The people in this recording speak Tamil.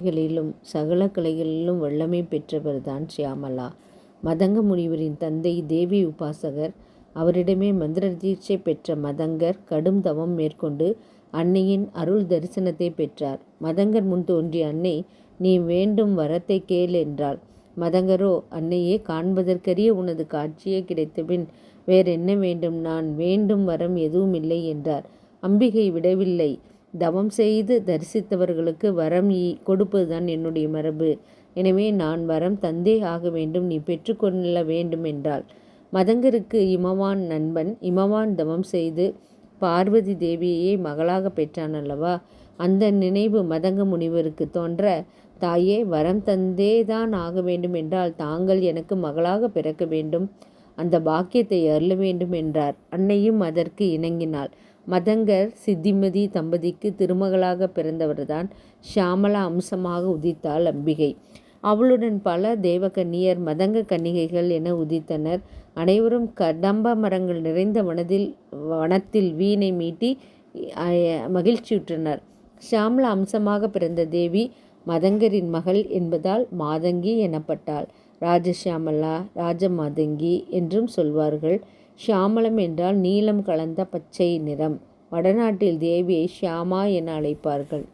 கலைகளிலும் சகல கலைகளிலும் வல்லமை பெற்றவர்தான் சியாமளா மதங்க முனிவரின் தந்தை தேவி உபாசகர். அவரிடமே மந்திர தீட்சை பெற்ற மதங்கர் கடும் தவம் மேற்கொண்டு அன்னையின் அருள் தரிசனத்தை பெற்றார். மதங்கர் முன் தோன்றிய அன்னை நீ வேண்டும் வரத்தை கேள் என்றாள். மதங்கரோ அன்னையே காண்பதற்கரிய உனது காட்சியே கிடைத்தபின் வேறென்ன வேண்டும்? நான் வேண்டும் வரம் எதுவும் இல்லை என்றார். அம்பிகை விடவில்லை. தவம் செய்து தரிசித்தவர்களுக்கு வரம் கொடுப்பதுதான் என்னுடைய மரபு. எனவே நான் வரம் தந்தே ஆக வேண்டும் நீ பெற்றுக்கொள்ள வேண்டும் என்றாள் மதங்கருக்கு இமவான் நண்பன் இமவான் தவம் செய்து பார்வதி தேவியையே மகளாக பெற்றான் அல்லவா? அந்த நினைவு மதங்க முனிவருக்கு தோன்ற தாயே வரம் தந்தே தான் ஆக வேண்டும் என்றால் தாங்கள் எனக்கு மகளாக பிறக்க வேண்டும். அந்த பாக்கியத்தை அருள வேண்டும் என்றார். அன்னையும் அதற்கு இணங்கினாள். மதங்கர் சித்திமதி தம்பதிக்கு திருமகளாக பிறந்தவர்தான் ஷியாமலா அம்சமாக உதித்தாள் அம்பிகை. அவளுடன் பல தேவகன்னியர் மதங்க கன்னிகைகள் என உதித்தனர். அனைவரும் கடம்ப மரங்கள் நிறைந்த வனத்தில் வனத்தில் வீணை மீட்டி மகிழ்ச்சியுற்றனர். ஷியாமலா அம்சமாக பிறந்த தேவி மதங்கரின் மகள் என்பதால் மாதங்கி எனப்பட்டாள். ராஜஷியாமலா ராஜமாதங்கி என்றும் சொல்வார்கள். ஷியாமளம் என்றால் நீலம் கலந்த பச்சை நிறம். வடநாட்டில் தேவியை ஷியாமா என அழைப்பார்கள்.